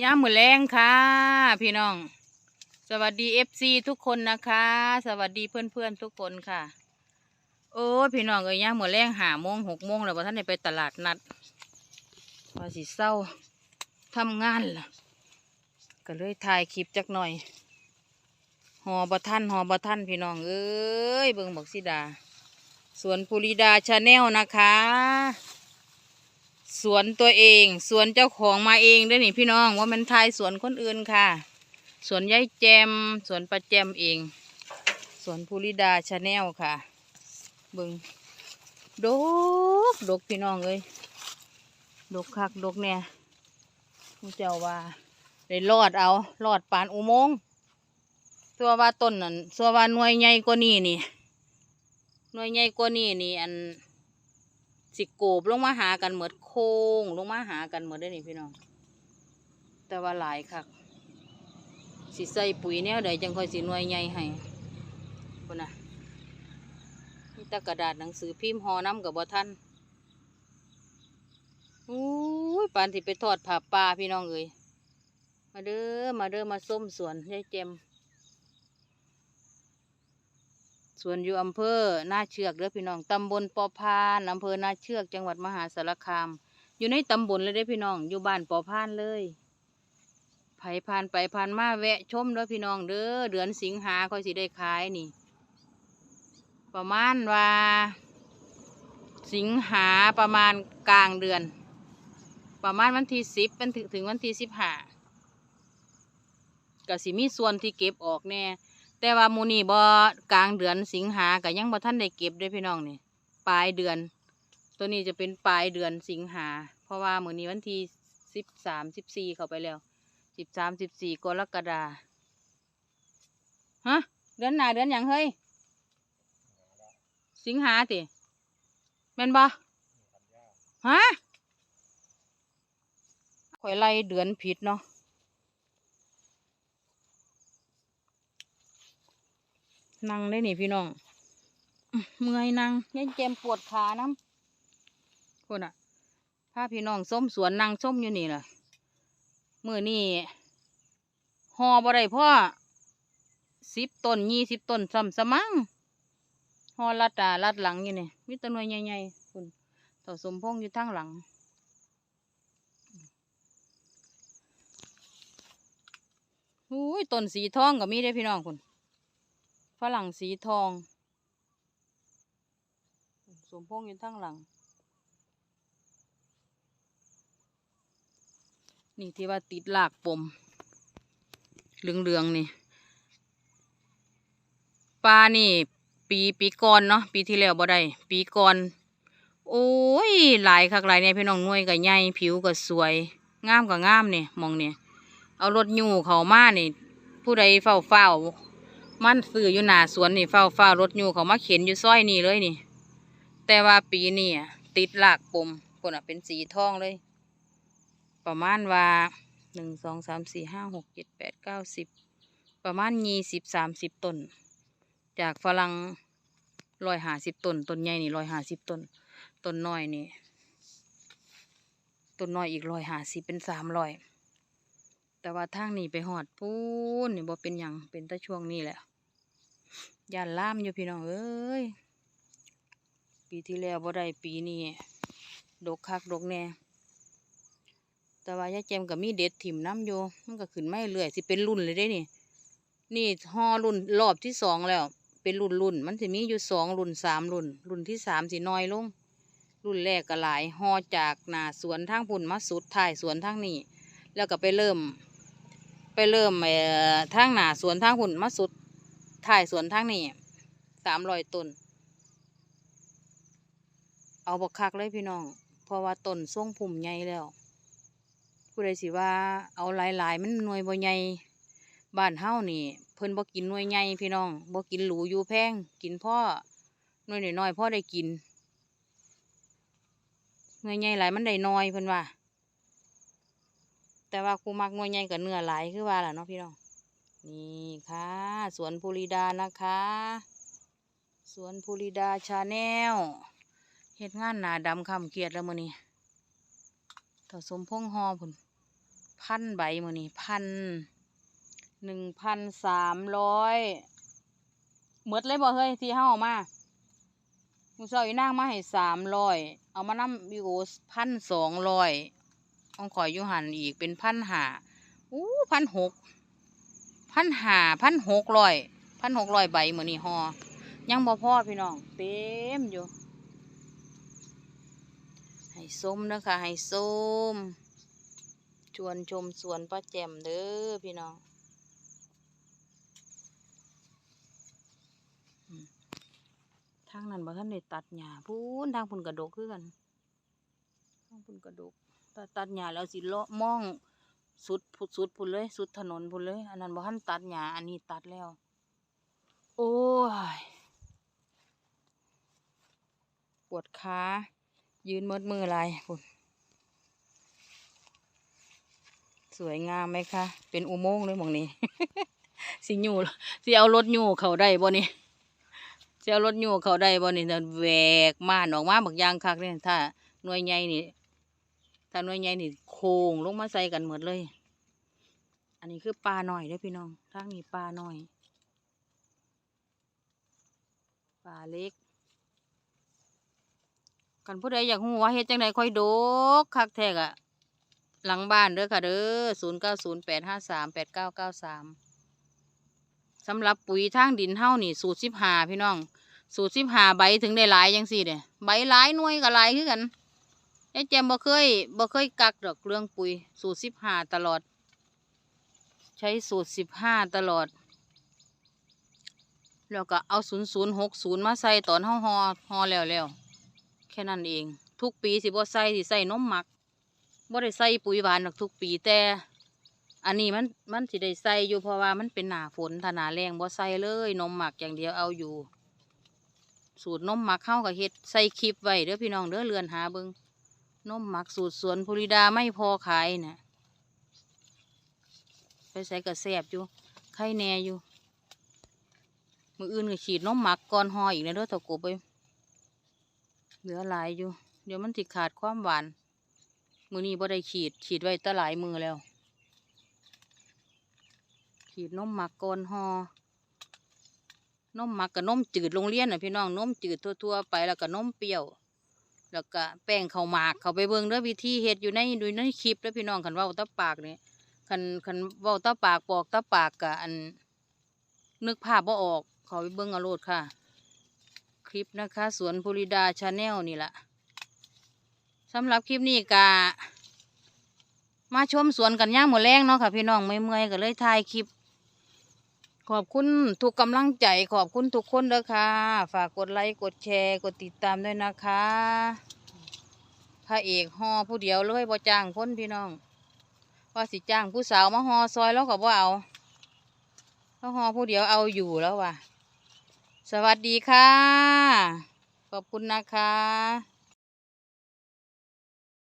ย่ามมือแรงค่ะ พี่น้อง สวัสดีเอฟซีทุกคนนะคะ สวัสดีเพื่อนเพื่อนๆทุกคนค่ะ โอ้พี่น้องเอ้ยย่ามมือแรงหาโมงหกโมงแล้วว่าท่านไปตลาดนัดว่าสิเศร้าทำงานล่ะ ก็เลยถ่ายคลิปจักหน่อย หอบะท่านหอบะท่านพี่น้องเอ้ยเบิงบอกสิดาสวนภูริดาชาแนลนะคะ สวนตัวเอง สวนเจ้าของมาเองด้วยนี่พี่น้องว่ามันทายสวนคนอื่นค่ะ สวนยายแจม สวนประแจมเอง สวนภูริดาชาแนลค่ะเบิงดกดกพี่น้องเอ้ยดกคักดกเนี่ยผู้เจ้าว่าได้รอดเอารอดปานอุโมงค์ตัวว่าต้นนั่นตัวว่าหน่วยใหญ่กว่านี้นี่หน่วยใหญ่กว่านี้นี่อัน สิโกบลงมาหากันเหมือดโค้งลงมาหากันเหมือดได้นี่พี่น้อง แต่ว่าหลายคักสิใส่ปุ๋ยแนวใดจังค่อยสิหน่วยใหญ่ให้คนน่ะมีตะกระดาษหนังสือพิมพ์หอน้ำกับบ่ท่านอู้ยปานที่ไปทอดผ้าป่าพี่น้องเอ้ยมาเด้อมาเด้อมาส้มสวนยายเจม ส่วนอยู่อำเภอนาเชือกเด้อพี่น้องตำบลปอพานอำเภอนาเชือกจังหวัดมหาสารคาม อยู่ในตำบลเลยเด้อพี่น้อง อยู่บ้านปอพานเลยไผผ่านไปผ่านมาแวะชมเด้อพี่น้องเด้อเดือนสิงหาค่อยสิได้ขายนี่ ประมาณว่า สิงหาประมาณกลางเดือน ประมาณวันที่สิบเป็นถึงถึงวันที่สิบห้าก็สิมีส่วนที่เก็บออกแน่ แต่ว่ามูนี่บ่กลางเดือนสิงหาก็ยังบ่ท่านได้เก็บด้อพี่น้องนี่ปลายเดือน ตัวนี้จะเป็นปลายเดือนสิงหา เพราะว่ามือนี้วันที่สิบสามสิบสี่เข้าไปแล้วสิบสามสิบสี่กรกฎาฮะเดือนหนาเดือนหยังเฮ้ยสิงหาติแม่นบ่ฮะข่อยไล่เดือนผิดเนาะ นั่งได้นี่พี่น้อง เมื่อยนั่งยังเจมปวดขาน้ำคนอะพาพี่น้องส้มสวนนั่งส้มอยู่นี่ล่ะมือนี่หอบ่ได้พ่อสิบต้นยี่สิบต้นซ้ำสมังหอลัดตาลัดหลังอยู่นี่มีต้นวยใหญ่ๆคุณต่อสมพงอยู่ทางหลังอุ้ยต้นสีทองก็มีได้พี่น้องคุณ ฝรั่งสีทอง สมพงษ์อยู่ทั้งหลัง นี่ที่ว่าติดหลากปม เหลืองๆนี่ ปลานี่ ปีปีก่อนเนาะปีที่แล้วบ่ได้ ปีก่อน โอ้ย หลายคักหลายเนี่ยพี่น้องน่วยก็ใหญ่ผิวก็สวย งามก็งามเนี่ยมองเนี่ยเอารถยูเขามาเนี่ผู้ใดเฝ้าเฝ้า มันซื้ออยู่หน้าสวนนี่เฝ้าเฝ้ารถอยู่เขามาเข็นอยู่ซอยนี่เลยนี่ แต่ว่าปีนี้ติดหลากปมคนอะเป็นสีทองเลย ประมาณว่าหนึ่งสองสามสี่ห้าหกเจ็ดแปดเก้าสิบประมาณยี่สิบสามสิบต้น จากฝรั่งร้อยห้าสิบต้นต้นใหญ่นี่ร้อยห้าสิบต้นต้นน้อยนี่ต้นน้อยอีกร้อยห้าสิบเป็นสามร้อยแต่ว่าทางนี้ไปหอดพูนนี่บ่เป็นหยังเป็นแต่ช่วงนี้แหละ ย่านล่ามอยู่พี่น้องเอ้ย ปีที่แล้วบ่ได้ปีนี้ดกคักดกแน่ แต่ว่ายายแจมก็มีเด็ดถิ่มน้ำอยู่มันก็ขึ้นไม่เรื่อยสิเป็นรุ่นเลยได้นี่ นี่ห่อรุ่นรอบที่สองแล้ว เป็นรุ่นรุ่นมันสิมีอยู่สองรุ่นสามรุ่น รุ่นที่สามสิน้อยลง รุ่นแรกก็หลายห่อจากหนาสวนทางพุ่นมาสุดท้ายสวนทางนี้ แล้วก็ไปเริ่ม ไปเริ่มเอ่อทางหนาสวนทางหุ่นมาสุด ถ่ายสวนทางนี้สามร้อยต้น เอาบักคักเลยพี่น้อง เพราะว่าต้นส่งพุ่มใหญ่แล้วผู้ใดสิว่าเอาหลายๆ มันหน่วยบ่ใหญ่บ้านเฮานี่ เพิ่นบ่กินหน่วยใหญ่พี่น้องบ่กินหรูอยู่แพง กินพ่อหน่วยน้อยๆพ่อได้กินหน่วยใหญ่หลายมันได้น้อยเพิ่นว่า แต่ว่ากูมักหน่วยใหญ่กับเนื้อหลายคือว่าล่ะเนาะพี่น้อง นี่ค่ะ สวนภูริดานะคะ สวนภูริดาชาแนลเฮ็ดงานหนาดำคำเกียดแล้วมือนี้ถ้าสมพงษ์ฮอพุ่นพันใบมือนี่พันหนึ่งพันสามร้อยหมดเลยบ่เฮ้ยที่เฮาเอามามูซาอีนางมาให้สามร้อยเอามานำวิโอพันสองร้อยต้องขอยอยูหันอีกเป็นพันหาอู้พันหก พันหาพันหกร้อยพันหกร้อยใบมือนี่ฮอยังบ่พอพี่น้องเต็มอยู่ ให้ส้มนะคะให้ส้ม ชวนชมสวนป้าแจ่มเด้อพี่น้องทางนั้นบ่ท่านได้ตัดหญ้าพูนทางพุ่นกระดกคือกันทางพุ่นกระดกตัดตัดหญ้าแล้วสิเลาะมอง สุดพุดสุดพุ่นเลย สุดถนนพุ่นเลย อันนั้นบ่ท่านตัดหญ้าอันนี้ตัดแล้ว โอ้ย ปวดขายืนมดมืออะไรพุ่นสวยงามไหมคะ เป็นอุโมงค์เลยมองนี้ สิอยู่สิเอารถอยู่เขาได้บ่นี่สิเอารถอยู่เขาได้บ่นี่แต่แหวกม่านออกมาบักอยางคักเนี่ยถ้าหน่วยใหญ่นี่ ถ้าหน่วยใหญ่นี่โค้งลงมาใส่กันหมดเลย อันนี้คือปลาหน่อยด้อพี่น้องทางนี้ปลาหน่อย ปลาเล็ก กันผู้ใดอยากหูว่าเฮ็ดจังไดค่อยโดกคักแทกอะหลังบ้านเด้อค่ะเด้อศูนย์เก้าศูนย์แปดห้าสามแปดเก้าเก้าสามสำหรับปุ๋ยทางดินเฮานี่สูตรสิบหาพี่น้อง สูตรสิบหาใบถึงได้หลายจังสี่เด้ใบหลายหน่วยก็หลายคือกัน ยายแจมบ่เคยบ่เคยกักดอกเรื่องปุ๋ย สูตรสิบห้าตลอด ใช้สูตรสิบห้าตลอด แล้วก็เอาศูนย์ศูนย์หกศูนย์มาใส่ตอนเฮาฮอฮอแล้วแล้วแค่นั้นเอง ทุกปีสิบ่ใส่สิใส่นมหมักบ่ได้ใส่ปุ๋ยหวานดอกทุกปีแต่ อันนี้มันมันสิได้ใส่อยู่เพราะว่ามันเป็นหนาฝนถ้าหนาแรงบ่ใส่เลยนมหมักอย่างเดียวเอาอยู่ สูตรนมหมักเข้ากับเฮ็ดใส่คลิปไว้เด้อพี่น้องเด้อเรือนหาเบิง นมหมักสูตรสวนภูริดาไม่พอขายน่ะไปใส่กระแสบอยู่ไข่แหน่อยู่ มืออื่นก็ฉีดนมหมักก่อนหออีกนะเด้อตะกบไปเหลือหลายอยู่ เดี๋ยวมันติดขาดความหวาน มือนี้บ่ได้ขีดขีดไว้แตหลายมือแล้ว ขีดนมหมักก่อนหอนมหมักกับนมจืดโรงเรียนน่ะพี่น้องนมจืดทั่วๆไปแล้วก็นมเปรี้ยว แล้วก็แป้งข้าวหมากเขาไปเบิ่งเด้อวิธีเฮ็ดอยู่ในดูในคลิปเด้อพี่น้องคันว้าตาปากนี่คันคันว้าตาปากปอกตาปากกะอัน นึกภาพบ่ออกเขาไปเบิ่งอาโลดค่ะ คลิปนะคะสวนภูริดาชาแนลนี่แหละสำหรับคลิปนี้กะมาชมสวนกันย่างหมดแรงเนาะค่ะพี่น้องไม่เมื่อยๆก็เลยถ่ายคลิป ขอบคุณทุกกำลังใจขอบคุณทุกคนเด้อค่ะ ฝากกดไลค์กดแชร์กดติดตามด้วยนะคะพระเอกฮอผู้เดียวเลยบ่จ้างคนพี่น้องว่าสิจ้างผู้สาวมาฮอซอยแล้วก็บ่เอาแล้วฮอผู้เดียวเอาอยู่แล้วว่ะ สวัสดีค่ะ ขอบคุณนะคะ